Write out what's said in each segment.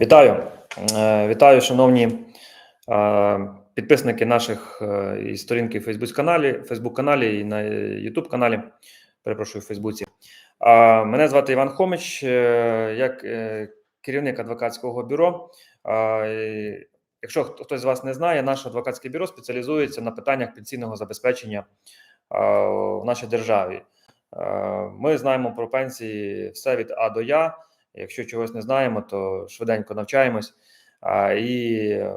Вітаю, Е, вітаю, шановні е, підписники наших е, і сторінки в Фейсбук каналі, Фейсбук каналі і на Ютуб каналі. Перепрошую, в Фейсбуці. Мене звати Іван Хомич, як керівник адвокатського бюро. Якщо хтось з вас не знає, наше адвокатське бюро спеціалізується на питаннях пенсійного забезпечення в нашій державі. Ми знаємо про пенсії все від А до Я. Якщо чогось не знаємо, то швиденько навчаємось і е,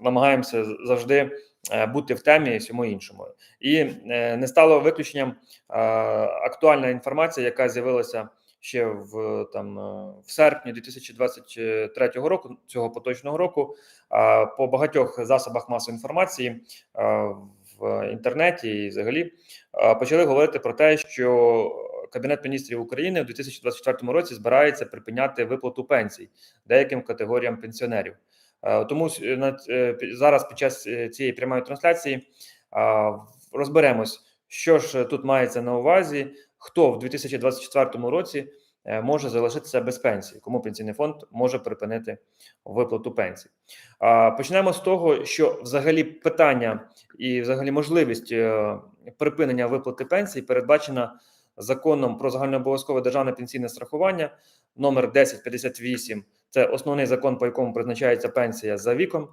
намагаємося завжди е, бути в темі і всьому іншому. І е, не стало виключенням актуальна інформація, яка з'явилася ще в там в серпні 2023 року, цього поточного року, по багатьох засобах масової інформації в інтернеті і взагалі почали говорити про те, що Кабінет міністрів України в 2024 році збирається припиняти виплату пенсій деяким категоріям пенсіонерів. Е, Тому е, е, зараз під час цієї прямої трансляції розберемось, що ж тут мається на увазі, хто в 2024 році може залишитися без пенсії, кому пенсійний фонд може припинити виплату пенсій. Почнемо з того, що взагалі питання і взагалі можливість припинення виплати пенсій передбачена законом про загальнообов'язкове державне пенсійне страхування номер 1058. Це основний закон, по якому призначається пенсія за віком.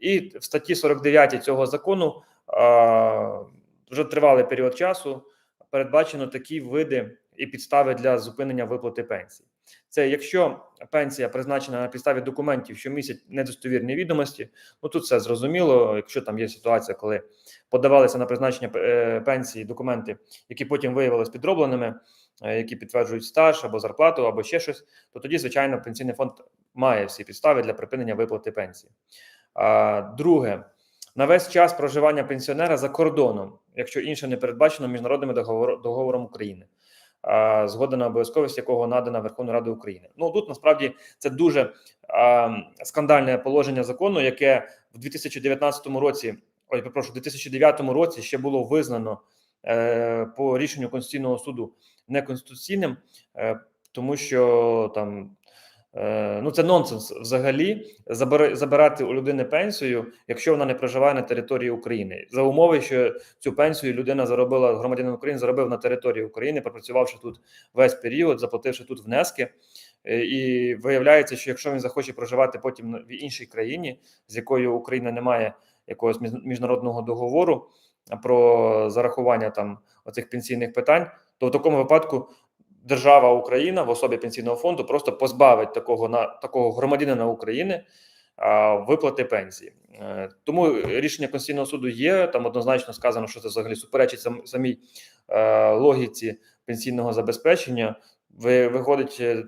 І в статті 49 цього закону а, вже тривалий період часу передбачено такі види і підстави для зупинення виплати пенсії. Це якщо пенсія призначена на підставі документів, що містять недостовірні відомості, ну тут все зрозуміло. Якщо там є ситуація, коли подавалися на призначення е, пенсії документи, які потім виявилися підробленими, е, які підтверджують стаж або зарплату, або ще щось, то тоді, звичайно, пенсійний фонд має всі підстави для припинення виплати пенсії. А, Друге, на весь час проживання пенсіонера за кордоном, якщо інше не передбачено міжнародним договор- договором України. Згода на обов'язковість якого надана Верховною Радою України. Ну тут насправді це дуже скандальне положення закону, яке в 2019 році, ой, прошу, в 2009 році ще було визнано е, по рішенню Конституційного суду неконституційним, е, тому що там ну це нонсенс взагалі забира- забирати у людини пенсію, якщо вона не проживає на території України, за умови, що цю пенсію людина заробила громадянин України, заробив на території України, пропрацювавши тут весь період, заплативши тут внески. Е, І виявляється, що якщо він захоче проживати потім в іншій країні, з якою Україна не має якогось між- міжнародного договору про зарахування там оцих пенсійних питань, то в такому випадку держава Україна в особі пенсійного фонду просто позбавить такого на такого громадянина України а, виплати пенсії. Е, Тому рішення Конституційного суду є. Там однозначно сказано, що це взагалі суперечить сам, самій е, логіці пенсійного забезпечення. Ви виходить, е,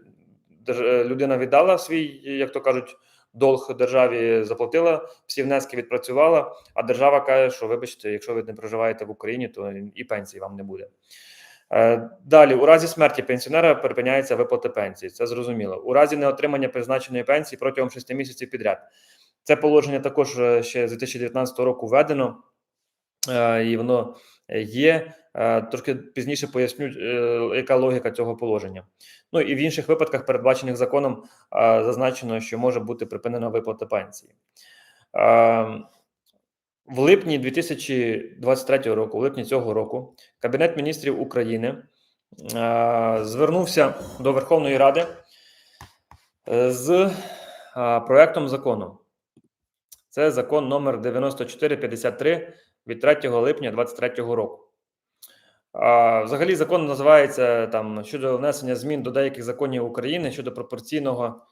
держ- е, людина віддала свій, як то кажуть, долг державі, заплатила всі внески, відпрацювала. А держава каже, що вибачте, якщо ви не проживаєте в Україні, то і пенсії вам не буде. Е, Далі, у разі смерті пенсіонера припиняється виплата пенсії. Це зрозуміло. У разі неотримання призначеної пенсії протягом 6 місяців підряд. Це положення також е, ще з 2019 року введено, е, і воно є. Трошки пізніше поясню, яка логіка цього положення. Ну і в інших випадках, передбачених законом, зазначено, що може бути припинена виплата пенсії. В липні 2023 року, в липні цього року, Кабінет міністрів України звернувся до Верховної Ради е, з проектом закону. Це закон номер 9453 від 3 липня 2023 року. Взагалі, закон називається там щодо внесення змін до деяких законів України щодо пропорційного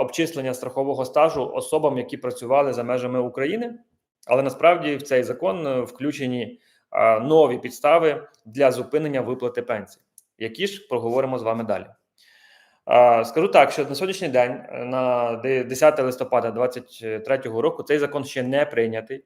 обчислення страхового стажу особам, які працювали за межами України. Але насправді в цей закон е, включені нові підстави для зупинення виплати пенсій, які ж проговоримо з вами далі. Скажу так, що на сьогоднішній день, е, на 10 листопада 2023 року, цей закон ще не прийнятий,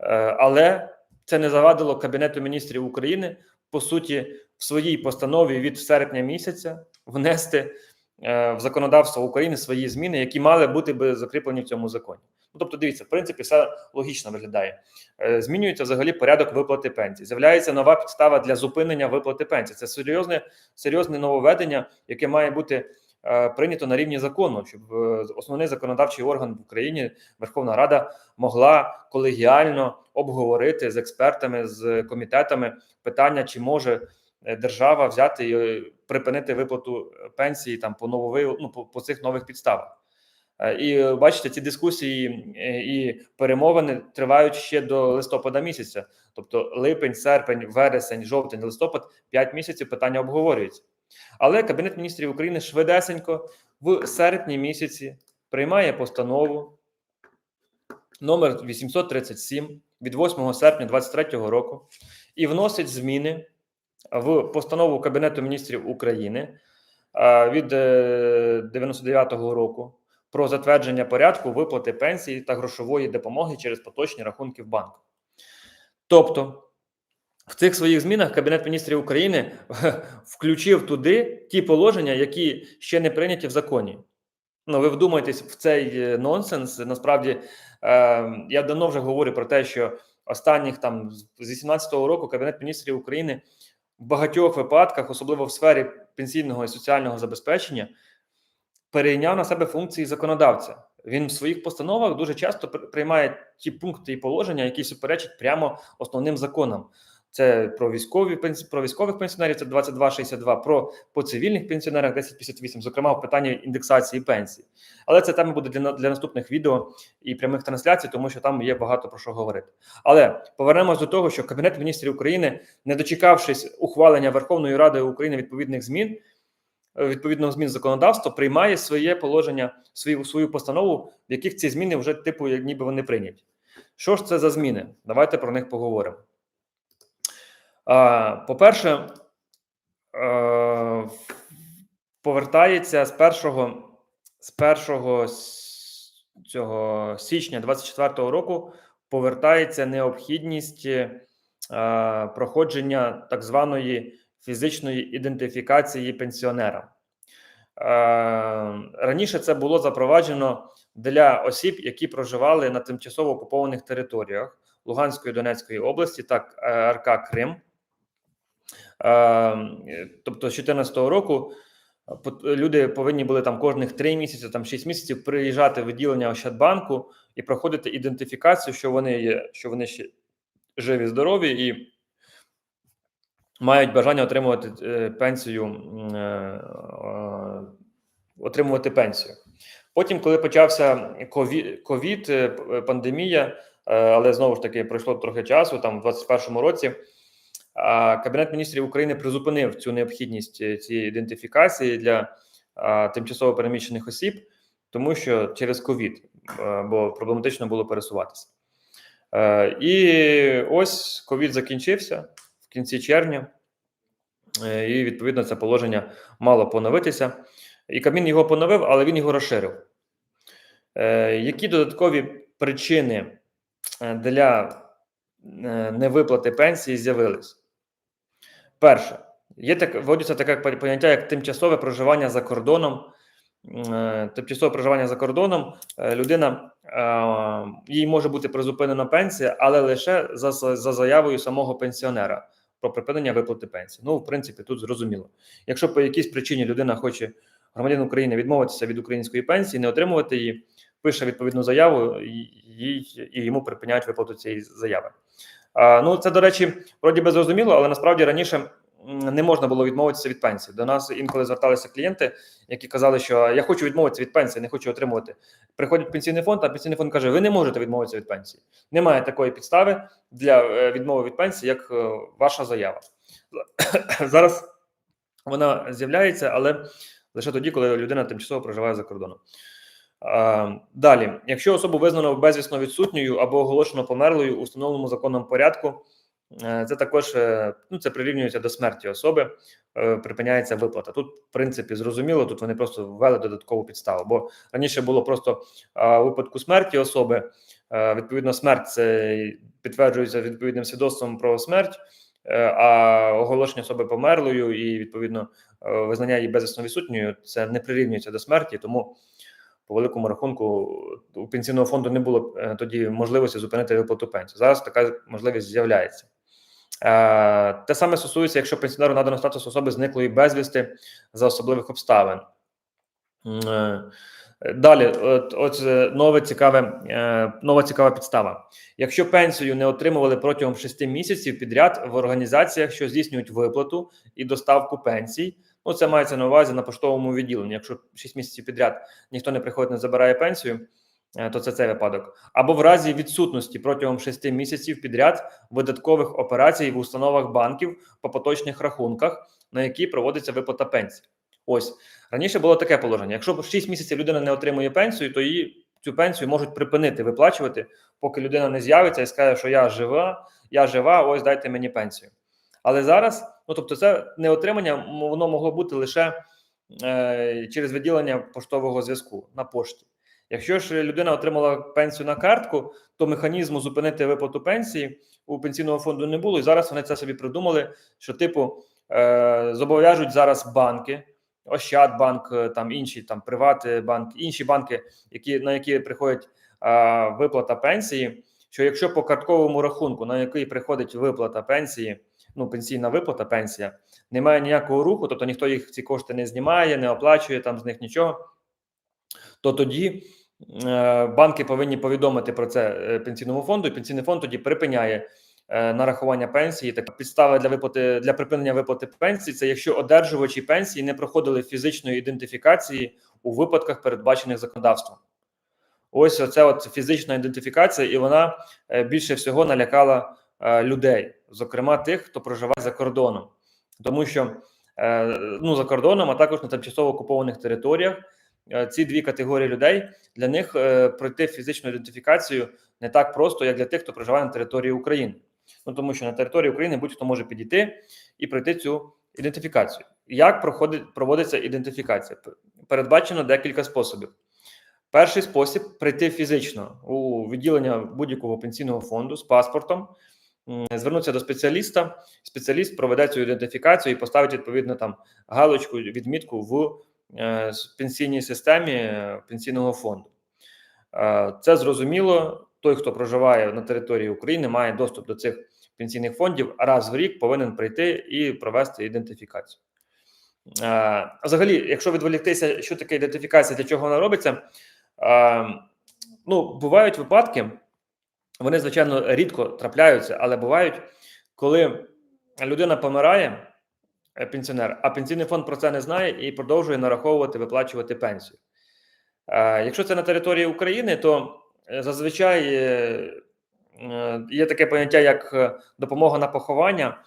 Е, але це не завадило Кабінету міністрів України по суті в своїй постанові від серпня місяця внести в законодавство України свої зміни, які мали бути би закріплені в цьому законі. Ну, тобто, дивіться, в принципі, все логічно виглядає. Е, Змінюється взагалі порядок виплати пенсій. З'являється нова підстава для зупинення виплати пенсій. Це серйозне, серйозне нововведення, яке має бути е, прийнято на рівні закону, щоб е, основний законодавчий орган в Україні, Верховна Рада, могла колегіально обговорити з експертами, з комітетами питання, чи може е, держава взяти і е, припинити виплату пенсії там по нововий, ну, по, по цих нових підставах. Е, І е, бачите, ці дискусії е, і перемовини тривають ще до листопада місяця. Тобто липень, серпень, вересень, жовтень, листопад 5 місяців питання обговорюється. Але Кабінет міністрів України швидесенько в серпні місяці приймає постанову номер 837 від 8 серпня 2023 року і вносить зміни в постанову Кабінету міністрів України е, від 99-го року про затвердження порядку виплати пенсії та грошової допомоги через поточні рахунки в банку. Тобто, в цих своїх змінах Кабінет міністрів України включив туди ті положення, які ще не прийняті в законі. Ну, ви вдумайтесь в цей е, нонсенс. Насправді, е, я давно вже говорю про те, що останніх там з 18-го року Кабінет міністрів України в багатьох випадках, особливо в сфері пенсійного і соціального забезпечення, перейняв на себе функції законодавця. Він в своїх постановах дуже часто приймає ті пункти і положення, які суперечать прямо основним законам. Це про військові про військових пенсіонерів, це 2262, про по цивільних пенсіонерах 1058, зокрема в питанні індексації пенсій. Але це тема буде для, для наступних відео і прямих трансляцій, тому що там є багато про що говорити. Але повернемось до того, що Кабінет міністрів України, не дочекавшись ухвалення Верховної Ради України відповідних змін, е, відповідно змін законодавства, приймає своє положення, свою свою постанову, в яких ці зміни вже типу, ніби вони прийняті. Що ж це за зміни? Давайте про них поговоримо. По-перше, е, повертається з першого з першого цього січня 24-го року повертається необхідність е, проходження так званої фізичної ідентифікації пенсіонера. Е, Раніше це було запроваджено для осіб, які проживали на тимчасово окупованих територіях Луганської Донецької області, так РК Крим. Тобто, з 2014 року люди повинні були там кожних 3 місяці, там 6 місяців приїжджати в відділення Ощадбанку і проходити ідентифікацію, що вони є, що вони ще живі, здорові і мають бажання отримувати е, пенсію, е, отримувати пенсію. Потім, коли почався ковід, е, пандемія, але знову ж таки пройшло трохи часу, там в 2021 році. Кабінет міністрів України призупинив цю необхідність е, цієї ідентифікації для тимчасово переміщених осіб, тому що через ковід, бо проблематично було пересуватися. Е, І ось ковід закінчився в кінці червня, е, і відповідно це положення мало поновитися. І Кабмін його поновив, але він його розширив. Які додаткові причини для невиплати пенсії з'явились? Перше, є так, вводиться таке поняття, як тимчасове проживання за кордоном. Е, Тимчасове проживання за кордоном е, людина їй може бути призупинена пенсія, але лише за за заявою самого пенсіонера про припинення виплати пенсії. Ну, в принципі, тут зрозуміло. Якщо по якійсь причині людина хоче громадянин України відмовитися від української пенсії, не отримувати її, пише відповідну заяву, їй, і йому припиняють виплату цієї заяви. Ну, це, до речі, вроді би зрозуміло, але насправді раніше не можна було відмовитися від пенсії. До нас інколи зверталися клієнти, які казали, що я хочу відмовитися від пенсії, не хочу отримувати. Приходять в пенсійний фонд, а пенсійний фонд каже: ви не можете відмовитися від пенсії. Немає такої підстави для е, відмови від пенсії, як е, ваша заява. Зараз вона з'являється, але лише тоді, коли людина тимчасово проживає за кордоном. А, Далі, якщо особу визнано безвісно відсутньою або оголошено померлою у встановленому законом порядку, е, це також е, ну, це прирівнюється до смерті особи, е, припиняється виплата. Тут, в принципі, зрозуміло, тут вони просто ввели додаткову підставу. Бо раніше було просто випадку смерті особи. Відповідно, смерть це підтверджується відповідним свідоцтвом про смерть, а оголошення особи померлою і відповідно визнання її безвісно відсутньою це не прирівнюється до смерті, тому по великому рахунку у пенсійного фонду не було е, тоді можливості зупинити виплату пенсії. Зараз така можливість з'являється. Е, Те саме стосується, якщо пенсіонеру надано статус особи зниклої безвісти за особливих обставин. Е, Далі, от, от нове цікаве, е, нова цікава підстава. Якщо пенсію не отримували протягом 6 місяців підряд в організаціях, що здійснюють виплату і доставку пенсій, ну це мається на увазі на поштовому відділенні. Якщо 6 місяців підряд ніхто не приходить, не забирає пенсію, е, то це цей випадок. Або в разі відсутності протягом 6 місяців підряд видаткових операцій в установах банків по поточних рахунках, на які проводиться виплата пенсій. Ось раніше було таке положення: якщо 6 місяців людина не отримує пенсію, то її цю пенсію можуть припинити виплачувати, поки людина не з'явиться і скаже, що я жива, я жива, ось дайте мені пенсію. Але зараз, ну тобто, це не отримання, воно могло бути лише е, через відділення поштового зв'язку на пошті. Якщо ж людина отримала пенсію на картку, то механізму зупинити виплату пенсії у пенсійного фонду не було. І зараз вони це собі придумали, що типу е, зобов'яжуть зараз банки. Ощадбанк, е, там інші там Приватбанк, інші банки, які на які приходить а, виплата пенсії. Що якщо по картковому рахунку, на який приходить виплата пенсії, ну пенсійна виплата, пенсія, немає ніякого руху, тобто ніхто їх ці кошти не знімає, не оплачує там з них нічого, то тоді е, банки повинні повідомити про це е, пенсійному фонду, і пенсійний фонд тоді припиняє нарахування пенсії. Така підстава для виплати для припинення виплати пенсії це якщо одержувачі пенсії не проходили фізичної ідентифікації у випадках, передбачених законодавством. Ось оця от фізична ідентифікація, і вона е, більше всього налякала е, людей, зокрема тих, хто проживає за кордоном, тому що е, ну за кордоном, а також на тимчасово окупованих територіях. е, Ці дві категорії людей для них е, пройти фізичну ідентифікацію не так просто, як для тих, хто проживає на території України. Ну тому що на території України будь-хто може підійти і пройти цю ідентифікацію. Як проходить проводиться ідентифікація? Передбачено декілька способів. Перший спосіб прийти фізично у відділення будь-якого пенсійного фонду з паспортом, звернутися до спеціаліста. Спеціаліст проведе цю ідентифікацію і поставить відповідно там галочку, відмітку в е, пенсійній системі е, пенсійного фонду. Е, Це зрозуміло. Той, хто проживає на території України, має доступ до цих пенсійних фондів раз в рік повинен прийти і провести ідентифікацію. Е, Взагалі, якщо відволіктися, що таке ідентифікація, для чого вона робиться, е, ну, бувають випадки, вони, звичайно, рідко трапляються, але бувають, коли людина помирає, е, пенсіонер, а пенсійний фонд про це не знає і продовжує нараховувати, виплачувати пенсію. Якщо це на території України, то зазвичай е, е, є таке поняття, як е, допомога на поховання,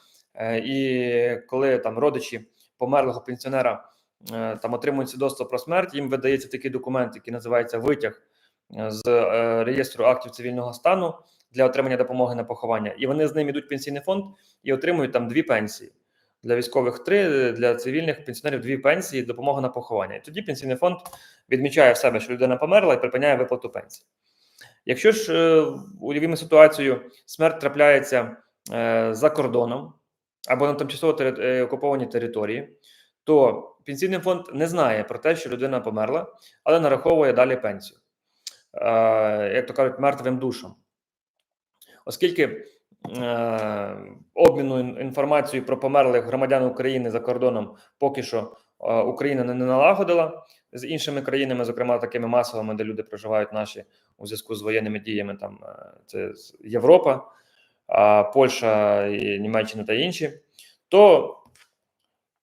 і коли там родичі померлого пенсіонера там отримують свідоцтво про смерть, їм видається такий документ, який називається витяг з реєстру актів цивільного стану для отримання допомоги на поховання. І вони з ним йдуть в пенсійний фонд і отримують там дві пенсії. Для військових три, для цивільних пенсіонерів дві пенсії, допомога на поховання. І тоді пенсійний фонд відмічає в себе, що людина померла і припиняє виплату пенсії. Якщо ж е, уявімо ситуацію, смерть трапляється е, за кордоном або на тимчасово е, окупованій території, то пенсійний фонд не знає про те, що людина померла, але нараховує далі пенсію, як то кажуть, мертвим душам. Оскільки обміну інформацією про померлих громадян України за кордоном поки що Україна не налагодила з іншими країнами, зокрема такими масовими, де люди проживають наші у зв'язку з воєнними діями, там е, це Європа, Польща, Німеччина та інші, то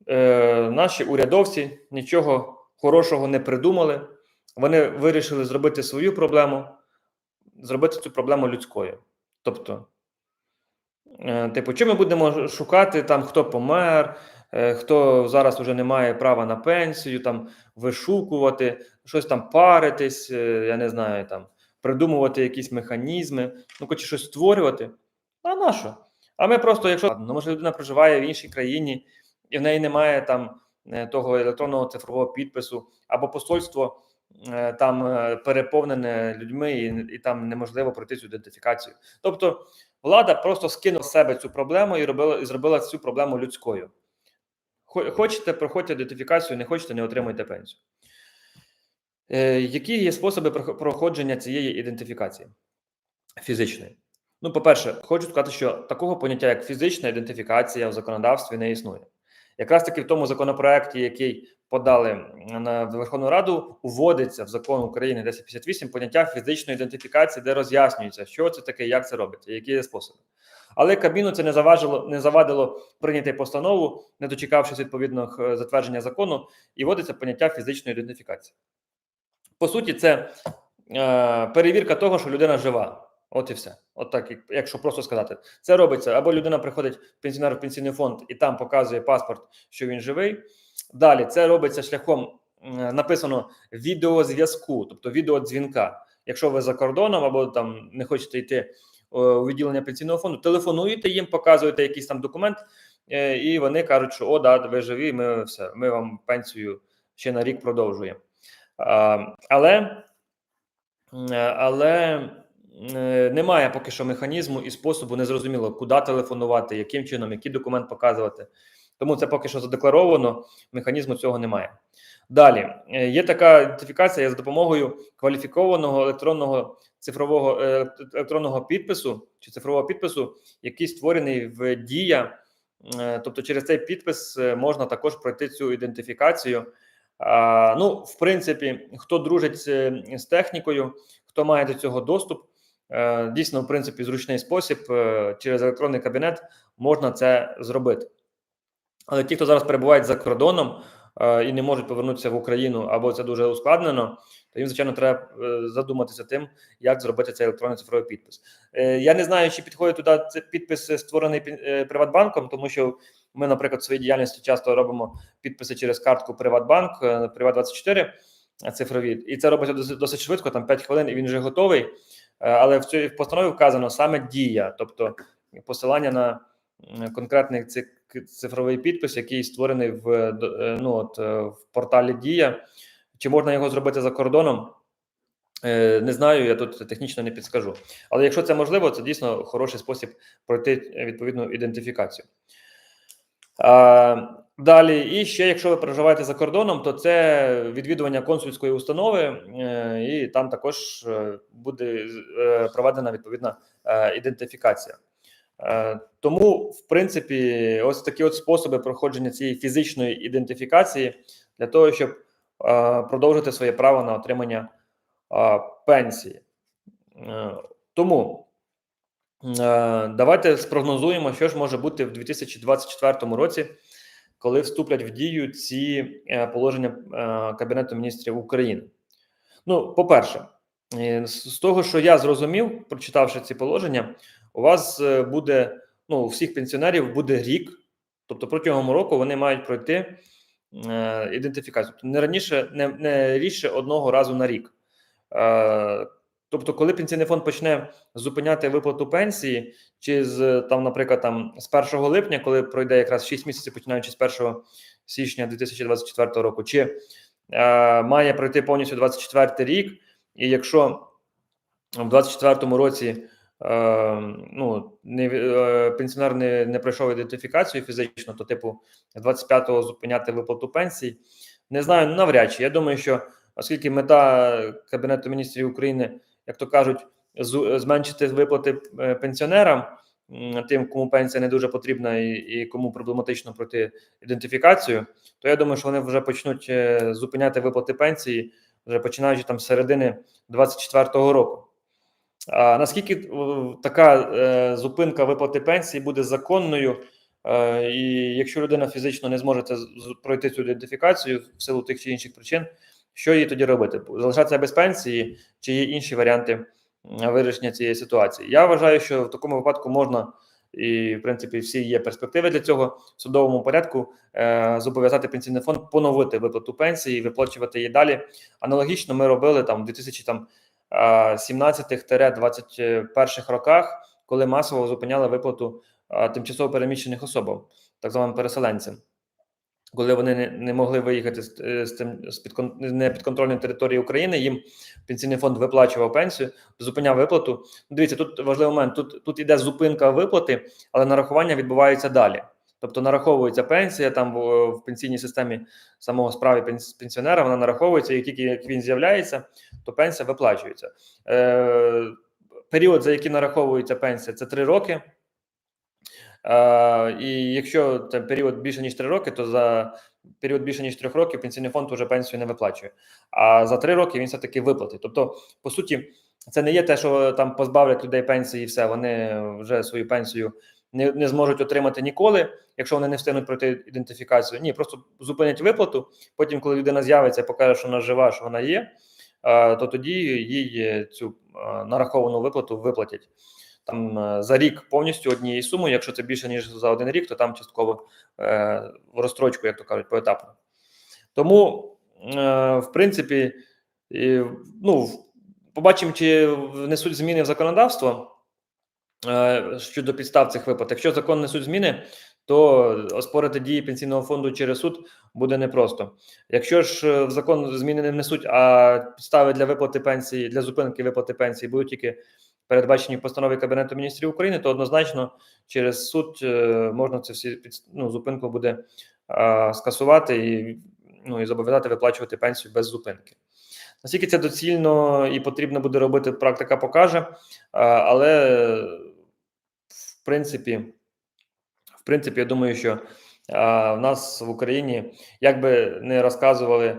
е, наші урядовці нічого хорошого не придумали. Вони вирішили зробити свою проблему, зробити цю проблему людською. Тобто, е, типу, чи ми будемо шукати там, хто помер, хто зараз вже не має права на пенсію, там вишукувати, щось там паритись, е, я не знаю, там придумувати якісь механізми, ну хоче щось створювати. А на що? А ми просто, якщо ну, може людина проживає в іншій країні, і в неї немає там е, того електронного цифрового підпису, або посольство е, там е, переповнене людьми, і, і там неможливо пройти цю ідентифікацію. Тобто влада просто скинула себе цю проблему і робила і зробила цю проблему людською. Хо- Хочете, проходьте ідентифікацію, не хочете, не отримуйте пенсію. Е, які є способи проходження цієї ідентифікації фізичної? Ну, по-перше, хочу сказати, що такого поняття, як фізична ідентифікація в законодавстві не існує. Якраз таки в тому законопроекті, який подали на Верховну Раду, уводиться в закон України 1058 поняття фізичної ідентифікації, де роз'яснюється, що це таке, як це робиться, які є способи. Але Кабміну це не заважило, не завадило прийняти постанову, не дочекавшись відповідного е, затвердження закону, і вводиться поняття фізичної ідентифікації. По суті, це е, перевірка того, що людина жива. От і все. От так, як- якщо просто сказати, це робиться або людина приходить пенсіонер в пенсійний фонд і там показує паспорт, що він живий. Далі це робиться шляхом написано відеозв'язку, тобто відеодзвінка. Якщо ви за кордоном або там не хочете йти у відділення пенсійного фонду, телефонуєте їм, показуєте якийсь там документ, е, і вони кажуть, що о, да, ви живі, ми все, ми вам пенсію ще на рік продовжуємо. Але е, але е, немає поки що механізму і способу незрозуміло, куди телефонувати, яким чином, який документ показувати. Тому це поки що задекларовано, механізму цього немає. Далі є така ідентифікація за допомогою кваліфікованого електронного цифрового е, електронного підпису чи цифрового підпису, який створений в Дія. Е, Тобто, через цей підпис е, можна також пройти цю ідентифікацію. Ну, в принципі, хто дружить з, технікою, хто має до цього доступ, дійсно, в принципі, зручний спосіб через електронний кабінет можна це зробити. Але ті, хто зараз перебувають за кордоном і не можуть повернутися в Україну, або це дуже ускладнено, то їм, звичайно, треба е, задуматися тим, як зробити цей електронний цифровий підпис. Е, я не знаю, чи підходить туди цей підпис, е, створений е, Приватбанком, тому що ми, наприклад, в своїй діяльності часто робимо підписи через картку Приватбанк, е, Приват24 е, цифрові, і це робиться досить, швидко, там 5 хвилин, і він вже готовий. Е, Але в цій постанові вказано саме дія, тобто посилання на конкретний ци- цифровий підпис, який створений в е, ну от е, в порталі Дія. Чи можна його зробити за кордоном? Е, Не знаю, я тут технічно не підскажу. Але якщо це можливо, це дійсно хороший спосіб пройти відповідну ідентифікацію. Далі, і ще, якщо ви проживаєте за кордоном, то це відвідування консульської установи, і там також буде проведена відповідна ідентифікація. Е, Тому, в принципі, ось такі от способи проходження цієї фізичної ідентифікації для того, щоб е, продовжити своє право на отримання е, пенсії. Тому давайте спрогнозуємо, що ж може бути в 2024 році, коли вступлять в дію ці положення Кабінету міністрів України. Ну, по-перше, з того, що я зрозумів, прочитавши ці положення, у вас е, буде ну, у всіх пенсіонерів буде рік, тобто протягом року вони мають пройти е, ідентифікацію. Тобто не раніше, не, не рідше одного разу на рік. Е, тобто, коли пенсійний фонд почне зупиняти виплату пенсії, чи з там, наприклад, там з 1 липня, коли пройде якраз 6 місяців, починаючи з 1 січня 2024 року, чи е, має пройти повністю 24 рік, і якщо в 24 році ну, не, е, пенсіонер не, не пройшов ідентифікацію фізично, то, типу, з 25-го зупиняти виплату пенсій. Не знаю, навряд чи. Я думаю, що оскільки мета Кабінету міністрів України, як то кажуть, зменшити виплати е, пенсіонерам, тим, кому пенсія не дуже потрібна і, і кому проблематично пройти ідентифікацію, то я думаю, що вони вже почнуть е, зупиняти виплати пенсії вже починаючи там з середини 24-го року. А наскільки е, така е, зупинка виплати пенсії буде законною, е, і якщо людина фізично не зможе пройти цю ідентифікацію в силу тих чи інших причин, що їй тоді робити? Залишатися без пенсії, чи є інші варіанти вирішення цієї ситуації? Я вважаю, що в такому випадку можна. І, в принципі, всі є перспективи для цього в судовому порядку е, зобов'язати пенсійний фонд поновити виплату пенсії, виплачувати її далі. Аналогічно ми робили там в 2017-21 роках, коли масово зупиняли виплату тимчасово переміщених особам, так званим переселенцям, коли вони не, могли виїхати з, е, з тим з підкон, непідконтрольної території України. Їм пенсійний фонд виплачував пенсію, зупиняв виплату. Дивіться, тут важливий момент. Тут тут іде зупинка виплати, але нарахування відбувається далі. Тобто нараховується пенсія там в, в пенсійній системі самого справи пенс- пенсіонера, вона нараховується, і тільки як він з'являється, то пенсія виплачується. Е, період, за який нараховується пенсія, це три роки. Е, І якщо це період більше ніж 3 роки, то за період більше ніж 3 років пенсійний фонд вже пенсію не виплачує. А за 3 роки він все таки виплатить. Тобто, по суті, це не є те, що там позбавлять людей пенсії, і все вони вже свою пенсію не, не зможуть отримати ніколи, якщо вони не встигнуть пройти ідентифікацію. Ні, просто зупинять виплату. Потім, коли людина з'явиться і покаже, що вона жива, що вона є, то тоді їй цю е, нараховану виплату виплатять. Там е, за рік повністю однією сумою, якщо це більше ніж за один рік, то там частково е, в розстрочку, як то кажуть, поетапно. Тому, в принципі, ну, побачимо, чи внесуть зміни в законодавство щодо підстав цих виплат. Якщо закон несуть зміни, то оспорити дії пенсійного фонду через суд буде непросто. Якщо ж е, в закон зміни не внесуть, а підстави для виплати пенсії, для зупинки виплати пенсії будуть тільки передбачені в постанові Кабінету міністрів України, то однозначно через суд е, можна це всі ну, зупинку буде а, скасувати і ну і зобов'язати виплачувати пенсію без зупинки. Наскільки це доцільно і потрібно буде робити, практика покаже, але в принципі, в принципі, я думаю, що в нас в Україні як би не розказували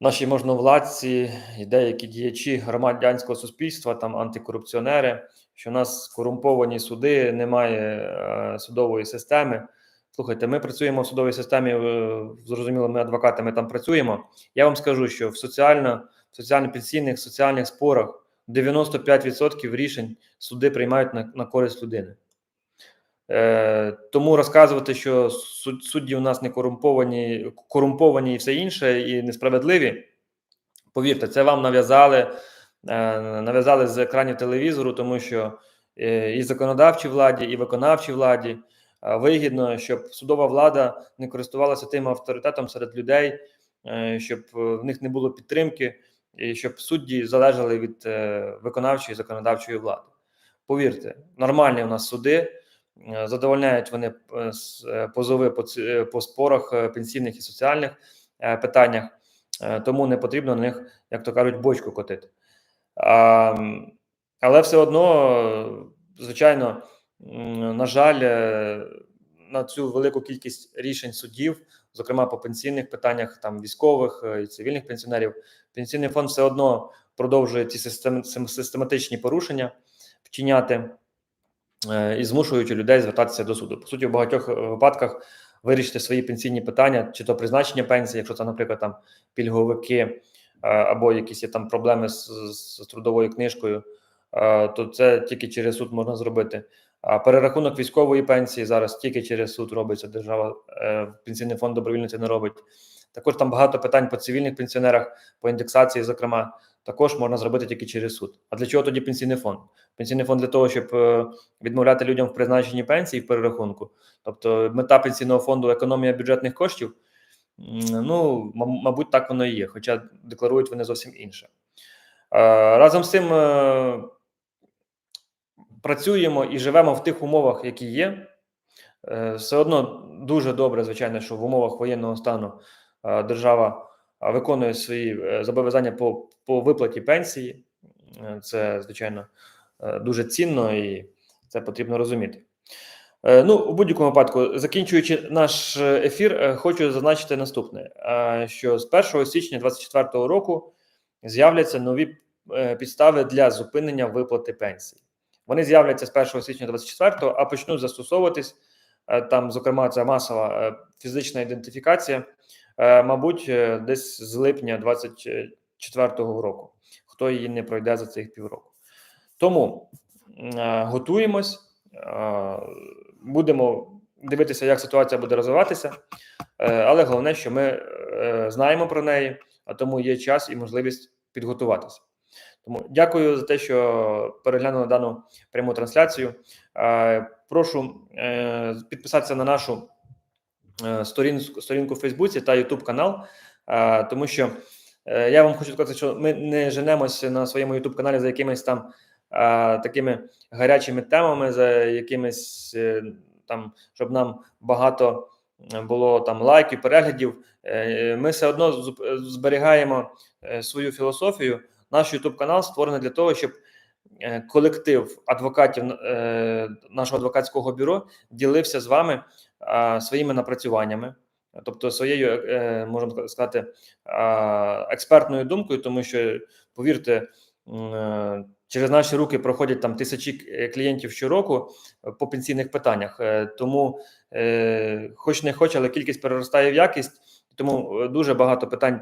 наші можновладці і деякі діячі громадянського суспільства, там антикорупціонери, що в нас корумповані суди, немає судової системи. Слухайте, ми працюємо в судовій системі. е, Зрозуміло, ми адвокатами там працюємо. Я вам скажу, що в соціально, в соціально-пенсійних соціальних спорах 95% рішень суди приймають на, на користь людини. Е, тому розказувати, що суд, судді у нас не корумповані, корумповані і все інше, і несправедливі. Повірте, це вам нав'язали, е, нав'язали з екранів телевізору, тому що е, і законодавчій владі, і виконавчій владі вигідно, щоб судова влада не користувалася тим авторитетом серед людей, е, щоб е, в них не було підтримки, і щоб судді залежали від е, виконавчої і законодавчої влади. Повірте, нормальні у нас суди. Задовольняють вони позови по, по спорах пенсійних і соціальних питаннях, тому не потрібно на них, як то кажуть, бочку котити. Але все одно, звичайно, на жаль, е, на цю велику кількість рішень суддів, зокрема по пенсійних питаннях, там військових е, і цивільних пенсіонерів, пенсійний фонд все одно продовжує ці систем- систематичні порушення вчиняти е, і змушуючи людей звертатися до суду. По суті, в багатьох випадках вирішити свої пенсійні питання, чи то призначення пенсії, якщо це, наприклад, там пільговики або якісь є там проблеми з, з трудовою книжкою, то це тільки через суд можна зробити. А перерахунок військової пенсії зараз тільки через суд робиться. Держава е, пенсійний фонд добровільно це не робить. Також там багато питань по цивільних пенсіонерах, по індексації, зокрема, також можна зробити тільки через суд. А для чого тоді пенсійний фонд? Пенсійний фонд для того, щоб е, відмовляти людям в призначенні пенсії в перерахунку. Тобто, мета пенсійного фонду економія бюджетних коштів. Ну, мабуть, так воно і є, хоча декларують вони зовсім інше. Разом з цим е, працюємо і живемо в тих умовах, які є. Е, Все одно дуже добре, звичайно, що в умовах воєнного стану е, держава е, виконує свої зобов'язання по, по виплаті пенсії. Це, звичайно, дуже цінно і це потрібно розуміти. Ну, у будь-якому випадку, закінчуючи наш ефір, хочу зазначити наступне: що з 1 січня 2024 року з'являться нові підстави для зупинення виплати пенсії. Вони з'являться з 1 січня 2024, а почнуть застосовуватись е, там, зокрема, це масова е, фізична ідентифікація, е, мабуть, десь з липня 2024 року. Хто її не пройде за цих півроку. Тому готуємось, будемо дивитися, як ситуація буде розвиватися. Але головне, що ми знаємо про неї, а тому є час і можливість підготуватися. Тому дякую за те, що переглянули дану пряму трансляцію. Е, Прошу е, підписатися на нашу е, сторінку, сторінку в Фейсбуці та YouTube канал, тому що я вам хочу сказати, що ми не женемося на своєму YouTube каналі за якимись там такими гарячими темами, за якимись там, щоб нам багато було там лайків, переглядів. Ми все одно зберігаємо свою філософію. Наш YouTube канал створений для того, щоб е, колектив адвокатів е, нашого адвокатського бюро ділився з вами своїми напрацюваннями, тобто своєю, е, можемо сказати, експертною думкою, тому що повірте, через наші руки проходять там тисячі клієнтів щороку по пенсійних питаннях. Тому, хоч не хоч, але кількість переростає в якість. Тому дуже багато питань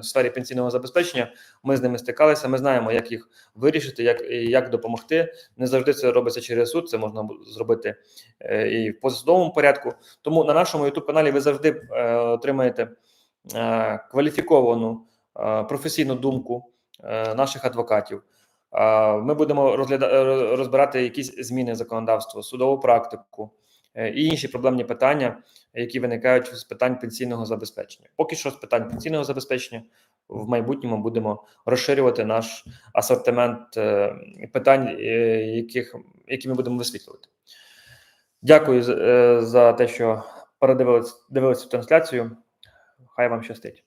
в сфері пенсійного забезпечення. Ми з ними стикалися. Ми знаємо, як їх вирішити, як як допомогти. Не завжди це робиться через суд. Це можна зробити е, і в позасудовому порядку. Тому на нашому youtube каналі ви завжди е, отримаєте е, кваліфіковану е, професійну думку е, наших адвокатів. Е, Ми будемо розгляда- е, розбирати якісь зміни в законодавство, судову практику е, і інші проблемні питання, які виникають з питань пенсійного забезпечення. Поки що з питань пенсійного забезпечення в майбутньому будемо розширювати наш асортимент е, питань, е, яких, які ми будемо висвітлювати. Дякую е, за те, що передивились дивилися трансляцію. Хай вам щастить.